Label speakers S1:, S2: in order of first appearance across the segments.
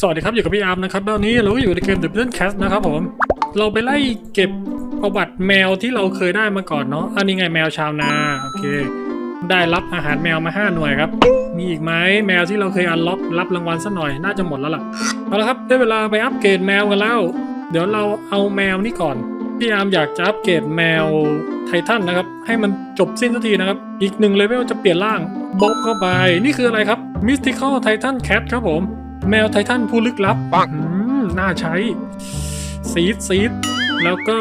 S1: สวัสดีครับอยู่กับพี่อาร์มนะครับตอนนี้เราก็อยู่ในเกม The Prison Cast นะครับผม เราไปไล่เก็บประวัติแมวที่เราเคยได้มาก่อนเนาะอันนี้ไงแมวชาวนาโอเค ได้รับอาหารแมวมา 5 หน่วยครับ มีอีกไหมแมวที่เราเคยอันล็อกรับรางวัลสักหน่อยน่าจะหมดแล้วล่ะเอาละครับได้เวลาไปอัปเกรดแมวกันแล้ว เดี๋ยวเราเอาแมวนี่ก่อนพี่อาร์มอยากจะอัปเกรดแมวไททันนะครับ ให้มันจบสิ้นสักทีนะครับ อีกหนึ่งเลเวลจะเปลี่ยนร่างบล็อกเข้าไปนี่คืออะไรครับ Mystical Titan Cat ครับผม แมวไททันผู้ลึกลับ
S2: ปัง
S1: อืมน่าใช้ ซีดซีดแล้วก็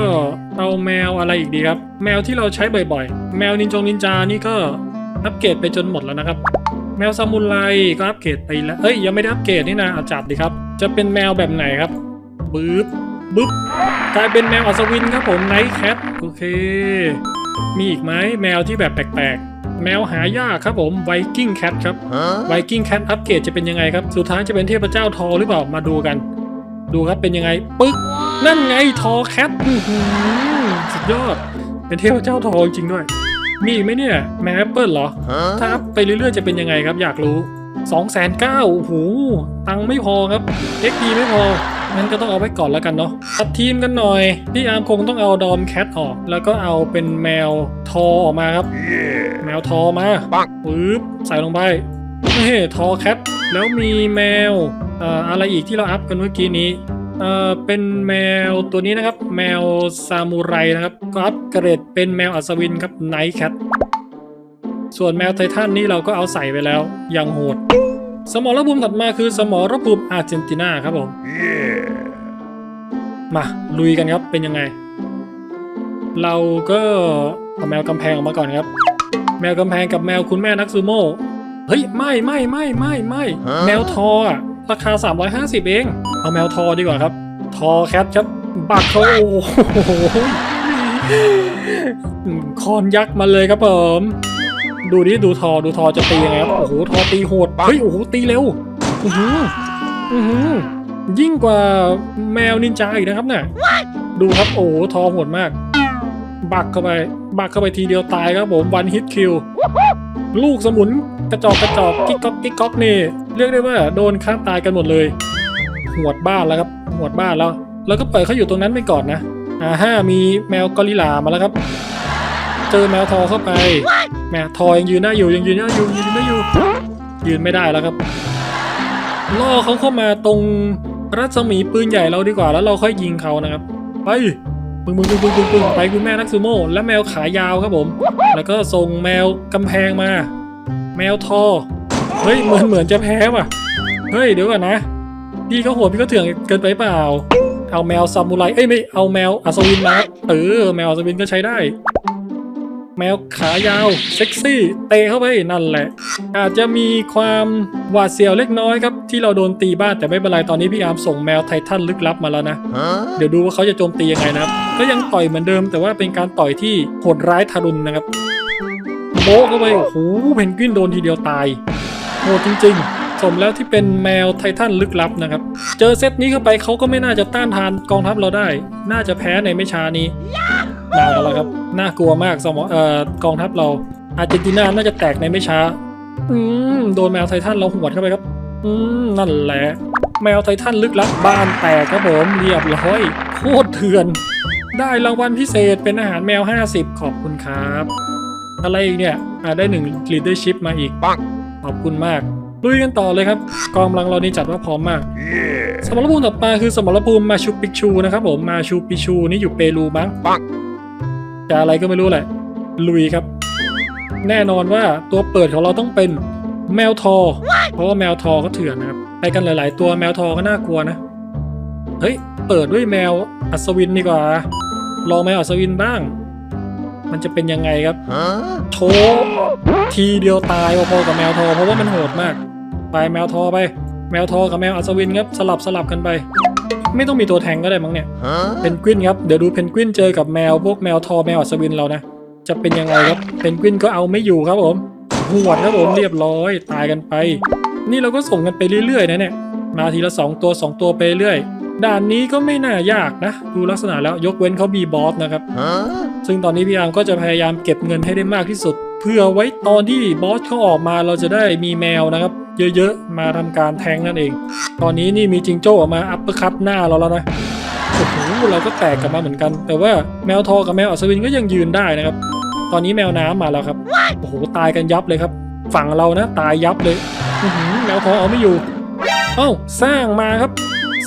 S1: เอาแมวอะไรอีกดีครับ แมวที่เราใช้บ่อยๆ แมวนินจงนินจานี่ก็อัปเกรดไปจนหมดแล้วนะครับ แมวซามูไรก็อัปเกรดไปแล้วเอ้ยยังไม่ได้อัปเกรดนี่นะเอาจับดีครับ จะเป็นแมวแบบไหนครับบึ๊บบึ๊บกลายเป็นแมวอัศวินครับผมไนท์แคทโอเค มีอีกไหมแมวที่แบบแปลกๆ แมวหายากครับผมไวกิ้งแคทครับ
S2: Huh?
S1: ไวกิ้งแคทอัปเกรดจะเป็นยังไงครับ สุดท้ายจะเป็นเทพเจ้าทอหรือเปล่ามาดูกัน ดูครับเป็นยังไงปึ๊กนั่นไงทอแคทอื้อหือสุดยอด เป็นเทพเจ้าทอจริงๆด้วย มีอีกไหมเนี่ยแมวแอปเปิลเหรอ ถ้า
S2: Huh?
S1: อัพไปเรื่อยๆจะเป็นยังไงครับอยากรู้ 2องแสนเก้าโอ้โหตังค์ไม่พอครับ XD ไม่พองั้นก็ต้องเอาไว้ก่อนแล้วกันเนาะตัดทีมกันหน่อย พี่อาร์มคงต้องเอาดอมแคทออก แล้วก็เอาเป็นแมวทอออกมาครับ
S2: Yeah.
S1: แมวทอมา
S2: ปัง
S1: ปึ๊บใส่ลงไปเฮ้ทอแคทแล้วมีแมวเอ่ออะไรอีกที่เราอัพกันเมื่อกี้นี้เอ่อเป็นแมวตัวนี้นะครับ แมวซามูไรนะครับก็อัพเกรดเป็นแมวอัศวินครับไนท์แคท ส่วนแมวไททันนี่เราก็เอาใส่ไปแล้วยังโหด สมรภูมิถัดมาคือสมรภูมิอาร์เจนตินาครับผม
S2: Yeah.
S1: มาลุยกันครับเป็นยังไง เราก็เอาแมวกำแพงออกมาก่อนครับ แมวกำแพงกับแมวคุณแม่นักซูโม่เฮ้ยไม่ไม่ไม่ไม่ไม่
S2: ฮะ
S1: แมวทออะราคา 350 เอง เอาแมวทอดีกว่าครับ ทอแคทครับบักเขาโอ้โหอืมคอนยักษ์มาเลยครับผม ดูดิดูทอดูทอจะตียังไงครับโอ้โหทอตีโหดเฮ้ยโอ้โหตีเร็วอือหืออือหือยิ่งกว่าแมวนินจาอีกนะครับเนี่ยดูครับโอ้โหทอโหดมาก บักเข้าไป บักเข้าไปทีเดียวตายครับผมวันฮิตคิวลูกสมุนกระจอกกระจอกกิ๊กก๊อกกิ๊กก๊อกนี่เรียกได้ว่าโดนฆ่าตายกันหมดเลยหวดบ้านแล้วครับหวดบ้านแล้ว แล้วก็ปล่อยเขาอยู่ตรงนั้นไปก่อนนะอ่าห้ามีแมวกอริลลามาแล้วครับ เจอแมวทอเข้าไป แมวทอยังยืนได้อยู่ยังยืนได้อยู่ยืนได้อยู่ ยืนไม่ได้แล้วครับ ล่อเขาเข้ามาตรงรัศมีปืนใหญ่เราดีกว่าแล้วเราค่อยยิงเขานะครับ ไปปึ้งปึ้งปึ้งปึ้งปึ้งปึ้งไปคุณแม่นักซูโม่และแมวขายาวครับผม แล้วก็ส่งแมวกำแพงมา แมวทอ เฮ้ยเหมือนเหมือนจะแพ้ว่ะ เฮ้ยเดี๋ยวก่อนนะ พี่เขาโหดพี่ก็เถื่อนเกินไปเปล่า เอาแมวซามูไรเอ้ยไม่เอาแมวอัศวินมาเออแมวอัศวินก็ใช้ได้ แมวขายาวเซ็กซี่เตะเข้าไปนั่นแหละ อาจจะมีความหวาดเสียวเล็กน้อยครับ ที่เราโดนตีบ้านแต่ไม่เป็นไรตอนนี้พี่อาร์มส่งแมวไททันลึกลับมาแล้วนะ
S2: Huh?
S1: เดี๋ยวดูว่าเขาจะโจมตียังไงนะครับก็ยังต่อยเหมือนเดิม แต่ว่าเป็นการต่อยที่โหดร้ายทารุณนะครับโบะเข้าไปโอ้โหเพนกวินโดนทีเดียวตายโหดจริง ๆสมแล้วที่เป็นแมวไททันลึกลับนะครับ เจอเซตนี้เข้าไปเขาก็ไม่น่าจะต้านทานกองทัพเราได้ น่าจะแพ้ในไม่ช้านี้มากันแล้วครับน่ากลัวมากสมอเอ่อกองทัพเราอาร์เจนตินาน่าจะแตกในไม่ช้า อืมโดนแมวไททันเราหวดเข้าไปครับ อืมนั่นแหละ แมวไททันลึกลับบ้านแตกครับผมเรียบร้อยโคตรเถื่อน ได้รางวัลพิเศษเป็นอาหารแมว 50 ขอบคุณครับ อะไรอีกเนี่ยอ่าได้หนึ่ง leadership มาอีก
S2: ปัง
S1: ขอบคุณมากลุยกันต่อเลยครับกองกำลังเรานี่จัดว่าพร้อมมาก
S2: Yeah.
S1: สมรภูมิต่อมาคือสมรภูมิมาชูปิกชูนะครับผมมาชูปิชูนี่อยู่เปรูมั้ง
S2: ปัง
S1: จะอะไรก็ไม่รู้แหละ ลุยครับ แน่นอนว่าตัวเปิดของเราต้องเป็นแมวทอ เพราะว่าแมวทอเขาเถื่อนนะครับ ไปกันหลาย ๆ ตัวแมวทอก็น่ากลัวนะ เฮ้ย เปิดด้วยแมวอัศวินดีกว่า ลองแมวอัศวินบ้าง มันจะเป็นยังไงครับ
S2: Huh?
S1: โชทีเดียวตายพอๆกับแมวทอ เพราะว่ามันโหดมาก ไปแมวทอไป แมวทอกับแมวอัศวินครับสลับสลับกันไป ไม่ต้องมีตัวแทงก็ได้มั้งเนี่ย
S2: Huh?
S1: เพนกวินครับ เดี๋ยวดูเพนกวินเจอกับแมว พวกแมวทอแมวอัศวินเรานะ จะเป็นยังไงครับ เพนกวินก็เอาไม่อยู่ครับผมหวดครับผมเรียบร้อยตายกันไป นี่เราก็ส่งกันไปเรื่อยๆนะเนี่ย มาทีละ 2 ตัว 2 ตัวไปเรื่อย ด่านนี้ก็ไม่น่ายากนะ ดูลักษณะแล้วยกเว้นเขามีบอสนะครับ
S2: Huh?
S1: ซึ่งตอนนี้พี่อาร์มก็จะพยายามเก็บเงินให้ได้มากที่สุด เพื่อไว้ตอนที่บอสเขาออกมาเราจะได้มีแมวนะครับ เยอะๆ มาทำการแทงนั่นเอง ตอนนี้นี่มีจิงโจ้ออกมาอัปเปอร์คัตหน้าเราแล้วนะโอ้โหเราก็แตกกลับมาเหมือนกัน แต่ว่าแมวทอกับแมวอัศวินก็ยังยืนได้นะครับ ตอนนี้แมวน้ำมาแล้วครับโอ้โหตายกันยับเลยครับ ฝั่งเรานะ ตายยับเลยอื้อหือแมวทอเอาไม่อยู่เอ้าสร้างมาครับ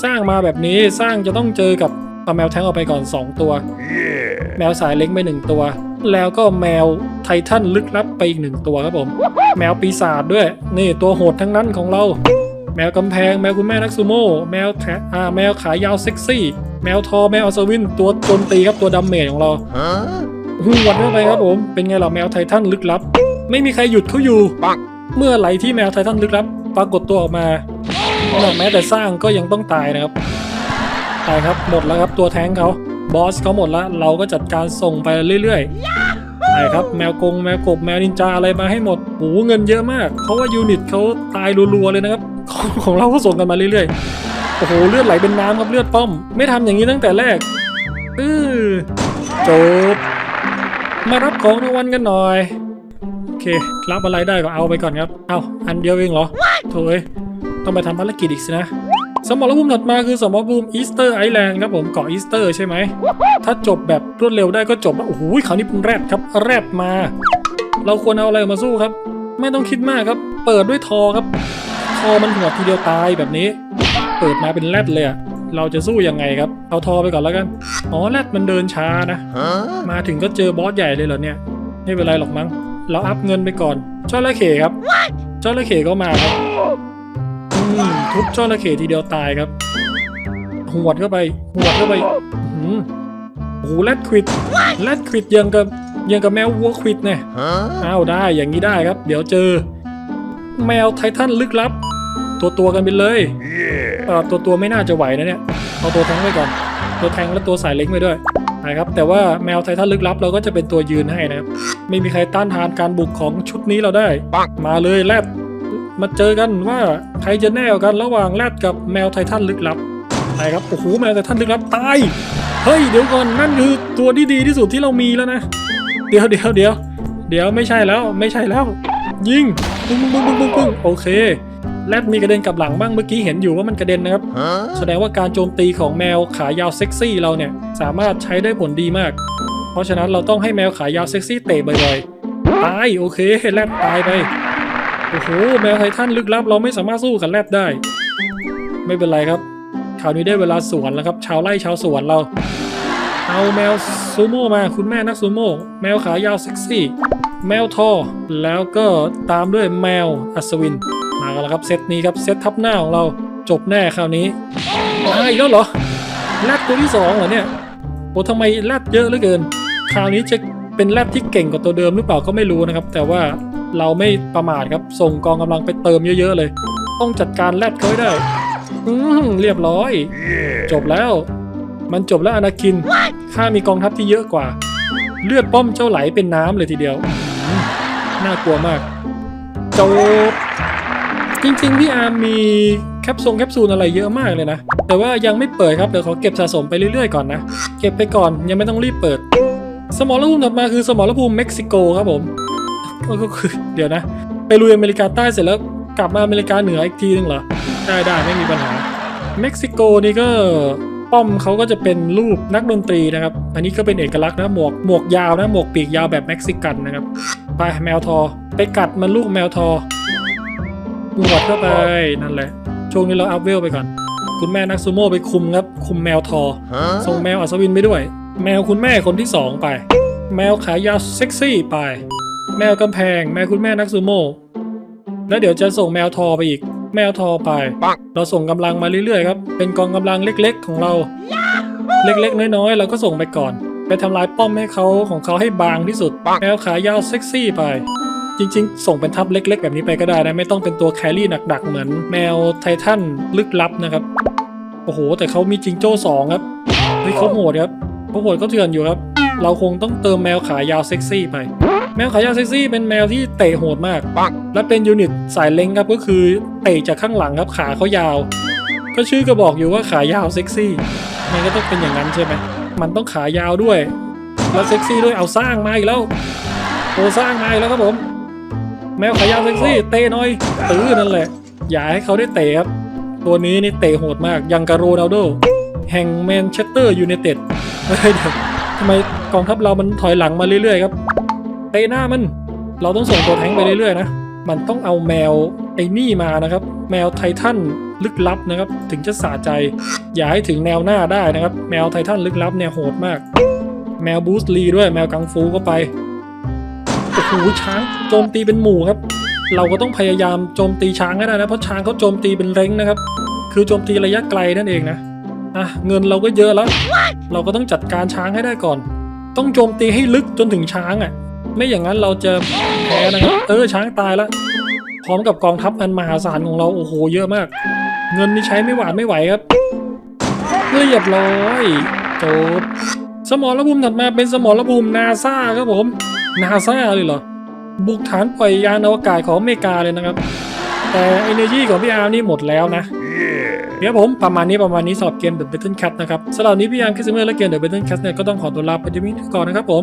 S1: สร้างมาแบบนี้สร้างจะต้องเจอกับเอาแมวแทงเอาไปก่อน 2 ตัว แมวสายเล็กไปหนึ่งตัว แล้วก็แมวไททันลึกลับไปอีกหนึ่งตัวครับผม แมวปีศาจด้วย นี่ตัวโหดทั้งนั้นของเรา แมวกำแพง แมวคุณแม่นักซูโม่แมวแทะอ่าแมวขายาวเซ็กซี่ แมวทอแมวอัศวิน ตัวโจมตีครับตัวดัมเมจของเราหวดเข้าไปครับผม เป็นไงล่ะแมวไททันลึกลับ ไม่มีใครหยุดเขาอยู่ เมื่อไหร่ที่แมวไททันลึกลับ ปรากฏตัวออกมาแม้แต่สร้างก็ยังต้องตายนะครับ ตายครับหมดแล้วครับตัวแท้งเขาบอสเขาหมดแล้วเราก็จัดการส่งไปเรื่อย ๆ ครับแมวกงแมวกบแมวนินจาอะไรมาให้หมดโอ้โหเงินเยอะมาก เพราะว่ายูนิตเขาตายรัวๆเลยนะครับของของเราก็ส่งกันมาเรื่อยๆ โอ้โหเลือดไหลเป็นน้ำครับเลือดป้อม ไม่ทำอย่างนี้ตั้งแต่แรกเออจบ มารับของรางวัลกันหน่อย โอเค รับอะไรได้ก็เอาไปก่อนครับ เอาอันเดียวเองเหรอโถ่เอ้ยต้องไปทำภารกิจอีกสินะ สมรภูมิถัดมาคือสมรภูมิอีสเตอร์ไอแลนด์ครับผมเกาะอีสเตอร์ใช่ไหม ถ้าจบแบบรวดเร็วได้ก็จบแล้วโอ้โหคราวนี้เป็นแรดครับแรดมา เราควรเอาอะไรมาสู้ครับ ไม่ต้องคิดมากครับ เปิดด้วยทอครับ ทอมันหัวทีเดียวตายแบบนี้ เปิดมาเป็นแรดเลยอะเราจะสู้ยังไงครับ เอาทอไปก่อนแล้วกัน อ๋อแรดมันเดินช้านะ มาถึงก็เจอบอสใหญ่เลยเหรอเนี่ย ไม่เป็นไรหรอกมั้ง เราอัพเงินไปก่อนจระเข้ครับจระเข้ก็มาครับ ทุบจระเข้ทีเดียวตายครับ หวดเข้าไป หวดเข้าไปหือโอ้โหแรดควิดแรดควิดยังกับยังกับแมววัวควิดเนี่ยอ้าวได้อย่างนี้ได้ครับ เดี๋ยวเจอ แมวไททันลึกลับ ตัวตัวกันไปเลยเออตัวตัวไม่น่าจะไหวนะเนี่ยเอาตัวแทงไว้ก่อน ตัวแทงและตัวสายเล็กไปด้วยนะครับแต่ว่าแมวไททันลึกลับเราก็จะเป็นตัวยืนให้นะครับ ไม่มีใครต้านทานการบุกของชุดนี้เราได้ มาเลยแรด มาเจอกันว่าใครจะแน่กว่ากันระหว่างแรดกับแมวไททันลึกลับไปครับโอ้โหแมวไททันลึกลับตายเฮ้ยเดี๋ยวก่อนนั่นคือตัวที่ดีที่สุดที่เรามีแล้วนะ เดี๋ยวเดี๋ยวเดี๋ยวเดี๋ยวไม่ใช่แล้วไม่ใช่แล้ว ยิงปึ้งปึ้งปึ้งปึ้งปึ้งโอเคแรดมีกระเด็นกลับหลังบ้างเมื่อกี้เห็นอยู่ว่ามันกระเด็นนะครับ แสดงว่าการโจมตีของแมวขายาวเซ็กซี่เราเนี่ยสามารถใช้ได้ผลดีมาก เพราะฉะนั้นเราต้องให้แมวขายาวเซ็กซี่เตะบ่อยๆตายโอเคแรดตายไป โอ้โห แมวไททันลึกลับเราไม่สามารถสู้กับแรดได้ ไม่เป็นไรครับคราวนี้ได้เวลาสวนแล้วครับ ชาวไร่ชาวสวนเรา เอาแมวซูโม่มาคุณแม่นักซูโม่แมวขายาวเซ็กซี่ แมวทอ แล้วก็ตามด้วยแมวอัศวิน มากันแล้วครับเซตนี้ครับเซตทับหน้าของเราจบแน่คราวนี้มาอีกแล้วเหรอแรดตัวที่สองเหรอเนี่ยโอ้ทำไมแรดเยอะเหลือเกิน คราวนี้จะเป็นแรดที่เก่งกว่าตัวเดิมหรือเปล่าก็ไม่รู้นะครับ แต่ว่า เราไม่ประมาทครับ ส่งกองกำลังไปเติมเยอะ ๆ เลย ต้องจัดการแรดเขาได้ อืมเรียบร้อย จบแล้ว มันจบแล้วอนาคิน ข้ามีกองทัพที่เยอะกว่า เลือดป้อมเจ้าไหลเป็นน้ำเลยทีเดียว น่ากลัวมากจบจริงๆ พี่อาร์มมีแคปซูลแคปซูลอะไรเยอะมากเลยนะ แต่ว่ายังไม่เปิดครับ เดี๋ยวขอเก็บสะสมไปเรื่อยๆ ก่อนนะ เก็บไปก่อนยังไม่ต้องรีบเปิด สมรภูมิถัดมาคือสมรภูมิเม็กซิโกครับผม ก็คือเดี๋ยวนะ ไปลุยอเมริกาใต้เสร็จแล้วกลับมาอเมริกาเหนืออีกทีนึงเหรอ ได้ได้ไม่มีปัญหา เม็กซิโกนี่ก็ป้อมเขาก็จะเป็นรูปนักดนตรีนะครับ อันนี้ก็เป็นเอกลักษณ์นะหมวกหมวกยาวนะหมวกปีกยาวแบบเม็กซิกันนะครับ ไปแมวทอ ไปกัดมันลูกแมวทอหวดเข้าไปนั่นแหละ ช่วงนี้เราอัพเวลไปก่อน คุณแม่นักซูโม่ไปคุมครับ คุมแมวทอ ส่งแมวอัศวินไปด้วย แมวคุณแม่คนที่สองไป แมวขายาวเซ็กซี่ไป แมวกำแพง แมวคุณแม่นักซูโม่ แล้วเดี๋ยวจะส่งแมวทอไปอีก แมวทอไป เราส่งกำลังมาเรื่อยๆครับ เป็นกองกำลังเล็กๆ ของเรา เล็กๆ น้อยๆ เราก็ส่งไปก่อน ไปทำลายป้อมให้เขาของเขาให้บางที่สุด แมวขายาวเซ็กซี่ไป จริงๆ ส่งเป็นทัพเล็ก ๆ แบบนี้ไปก็ได้นะ ไม่ต้องเป็นตัวแครี่หนักๆ เหมือน แมวไททันลึกลับนะครับ โอ้โห แต่เขามีจิงโจ้สองครับ เฮ้ยเขาโหดครับเขาโหดเขาเถื่อนอยู่ครับ เราคงต้องเติมแมวขายาวเซ็กซี่ไปแมวขายาวเซ็กซี่เป็นแมวที่เตะโหดมาก และเป็นยูนิตสายเล้งครับก็คือเตะจากข้างหลังครับขาเขายาว ก็ชื่อก็บอกอยู่ว่าขายาวเซ็กซี่มันก็ต้องเป็นอย่างนั้นใช่ไหมมันต้องขายาวด้วย แล้วเซ็กซี่ด้วยเอาสร้างมาอีกแล้วโตสร้างมาอีกแล้วครับผม แมวขายาวเซ็กซี่เตะหน่อยตื้อนั่นแหละ อย่าให้เขาได้เตะครับ ตัวนี้นี่เตะโหดมากยังกาโรนัลโดแห่งแมนเชสเตอร์ยูไนเต็ดเฮ้ยเดี๋ยวทำไมกองทัพเรามันถอยหลังมาเรื่อยๆครับ เตะหน้ามัน เราต้องส่งตัวแทงไปเรื่อยๆนะ มันต้องเอาแมวไอ้นี่มานะครับ แมวไททันลึกลับนะครับ ถึงจะสะใจ อย่าให้ถึงแนวหน้าได้นะครับ แมวไททันลึกลับเนี่ยโหดมาก แมวบูสลีด้วยแมวกังฟูก็ไป โอ้โหช้างโจมตีเป็นหมู่ครับ เราก็ต้องพยายามโจมตีช้างให้ได้นะ เพราะช้างเขาโจมตีเป็นเร้งนะครับ คือโจมตีระยะไกลนั่นเองนะ อะเงินเราก็เยอะแล้ว เราก็ต้องจัดการช้างให้ได้ก่อน ต้องโจมตีให้ลึกจนถึงช้างอะ ไม่อย่างนั้นเราจะแพ้นะครับ เออช้างตายแล้วพร้อมกับกองทัพอันมหาศาลของเราโอ้โหเยอะมาก เงินนี่ใช้ไม่หวานไม่ไหวครับเรียบร้อยจบสมรภูมิถัดมาเป็นสมรภูมินาซาครับผมนาซาเลยเหรอ บุกฐานปล่อยยานอวกาศของอเมริกาเลยนะครับ แต่ energy ของพี่อาร์มนี่หมดแล้วนะเดี๋ยวผมประมาณนี้ประมาณนี้สำหรับเกม The Battle Cat นะครับสำหรับนี้พี่ยามคิสเมอร์และเกม The Battle Cat เนี่ยก็ต้องขอตัวลาไปที่นี้ก่อนนะครับผม